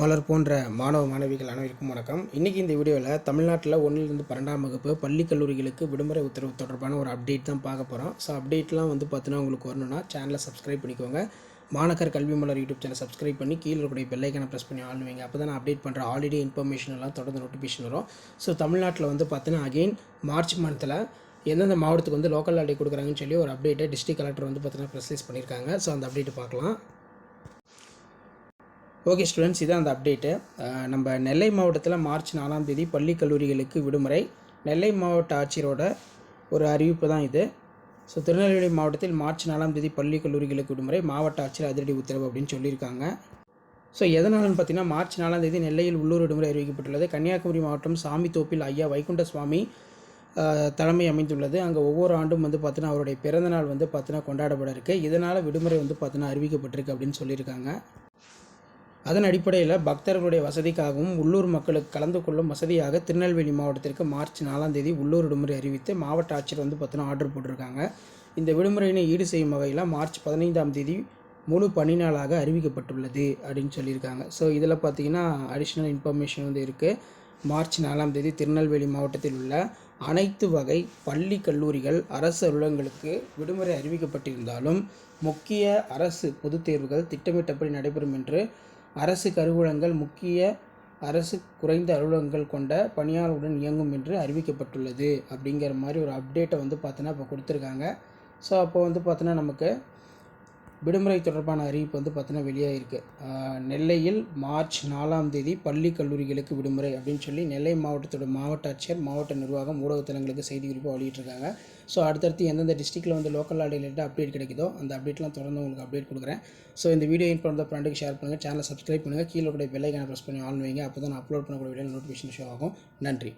மலர் போன்ற மாணவ மாணவிகள் அனைவருக்கும் வணக்கம். இன்றைக்கி இந்த வீடியோவில் தமிழ்நாட்டில் ஒன்றிலிருந்து பன்னெண்டாம் வகுப்பு பள்ளி கல்லூரிகளுக்கு விடுமுறை உத்தரவு தொடர்பான ஒரு அப்டேட் தான் பார்க்க போகிறோம் ஸோ அப்டேட்லாம் வந்து பார்த்தீங்கன்னா உங்களுக்கு வரணும்னா சேனலை சப்ஸ்கிரைப் பண்ணிக்கோங்க. மாணக்கர் கல்வி மலர் யூடியூப் சேனல் சப்ஸ்கிரைப் பண்ணி கீழே இருக்கக்கூடிய பெல்லைக்கான ப்ரெஸ் பண்ணி ஆள் வைங்க. அப்போ தான் நான் அப்டேட் பண்ணுற ஆல்ரெடி இன்ஃபர்மேஷன் எல்லாம் தொடர்ந்து நோட்டிஃபிகேஷன் வரும். ஸோ தமிழ்நாட்டில் வந்து பார்த்தீங்கன்னா அகெயின் மார்ச் மந்தில் எந்தெந்த மாவட்டத்துக்கு வந்து லோக்கல் ஆல்ரெடி கொடுக்குறாங்கன்னு சொல்லி ஒரு அப்டேட்டை டிஸ்ட்ரிக்ட் கலெக்டர் வந்து பார்த்தீங்கன்னா ப்ரெஸ்லைஸ் பண்ணியிருக்காங்க ஸோ அந்த அப்டேட் பார்க்கலாம். ஓகே ஸ்டூடெண்ட்ஸ் இதான் அந்த அப்டேட்டு. நம்ம நெல்லை மாவட்டத்தில் மார்ச் நாலாம் தேதி பள்ளி கல்லூரிகளுக்கு விடுமுறை. நெல்லை மாவட்ட ஆட்சியரோட ஒரு அறிவிப்பு தான் இது. ஸோ திருநெல்வேலி மாவட்டத்தில் மார்ச் நாலாம் தேதி பள்ளி கல்லூரிகளுக்கு விடுமுறை மாவட்ட ஆட்சியர் அதிரடி உத்தரவு அப்படின்னு சொல்லியிருக்காங்க. ஸோ எதனாலன்னு பார்த்தீங்கன்னா மார்ச் நாலாம் தேதி நெல்லையில் உள்ளூர் விடுமுறை அறிவிக்கப்பட்டுள்ளது. கன்னியாகுமரி மாவட்டம் சாமித்தோப்பில் ஐயா வைகுண்ட சுவாமி தலைமை அமைந்துள்ளது. அங்கே ஒவ்வொரு ஆண்டும் வந்து பார்த்தீங்கன்னா அவருடைய பிறந்தநாள் வந்து பார்த்தீங்கன்னா கொண்டாடப்பட இருக்குது இதனால் விடுமுறை வந்து பார்த்தீங்கன்னா அறிவிக்கப்பட்டிருக்கு அப்படின்னு சொல்லியிருக்காங்க. அதன் அடிப்படையில் பக்தர்களுடைய வசதிக்காகவும் உள்ளூர் மக்களுக்கு கலந்து கொள்ளும் வசதியாக திருநெல்வேலி மாவட்டத்திற்கு மார்ச் நாலாம் தேதி உள்ளூர் விடுமுறை அறிவித்து மாவட்ட ஆட்சியர் வந்து பார்த்தோன்னா ஆர்டர் போட்டிருக்காங்க. இந்த விடுமுறையினை ஈடு செய்யும் வகையில் மார்ச் பதினைந்தாம் தேதி முழு பணி நாளாக அறிவிக்கப்பட்டுள்ளது அப்படின்னு சொல்லியிருக்காங்க. ஸோ இதில் பார்த்தீங்கன்னா அடிஷ்னல் இன்ஃபர்மேஷன் வந்து இருக்குது மார்ச் நாலாம் தேதி திருநெல்வேலி மாவட்டத்தில் உள்ள அனைத்து வகை பள்ளி கல்லூரிகள் அரசு அலுவலகங்களுக்கு விடுமுறை அறிவிக்கப்பட்டிருந்தாலும் முக்கிய அரசு பொதுத் தேர்வுகள் திட்டமிட்டபடி நடைபெறும் என்று அரசு கருவூலங்கள் முக்கிய அரசு குறைந்த அலுவலகங்கள் கொண்ட பணியாளருடன் இயங்கும் என்று அறிவிக்கப்பட்டுள்ளது. அப்படிங்கிற மாதிரி ஒரு அப்டேட்டை வந்து பார்த்தோன்னா இப்போ கொடுத்துருக்காங்க. ஸோ அப்போ வந்து பார்த்தோன்னா நமக்கு விடுமுறை தொடர்பான அறிவிப்பு வந்து பார்த்தீங்கன்னா வெளியாகிருக்கு நெல்லையில் மார்ச் நாலாம் தேதி பள்ளி கல்லூரிகளுக்கு விடுமுறை அப்படின்னு சொல்லி நெல்லை மாவட்டத்தோட மாவட்ட ஆட்சியர் மாவட்ட நிர்வாகம் ஊடகத்தலங்களுக்கு செய்தி குறிப்பாக வெளியிட்டிருக்காங்க. ஸோ அடுத்தடுத்து எந்தெந்த டிஸ்ட்ரிக்டில் வந்து லோக்கல் ரிலேட்டட் அப்டேட் கிடைக்குதோ அந்த அப்டேட்லாம் தொடர்ந்து உங்களுக்கு அப்டேட் கொடுக்குறேன். ஸோ இந்த வீடியோ இன்ஃபார்ம் தான் ஃப்ரெண்டுக்கு ஷேர் பண்ணுங்கள் சேனலை சப்ஸ்கிரைப் பண்ணுங்கள் கீழே கூட பெல்லைக்கான ப்ரெஸ் பண்ணி ஆன் வைங்க அப்போ தான் நான் அப்லோட் பண்ணக்கூடிய வீடியோ நோட்டிஃபிகேஷன் ஷோ ஆகும். நன்றி.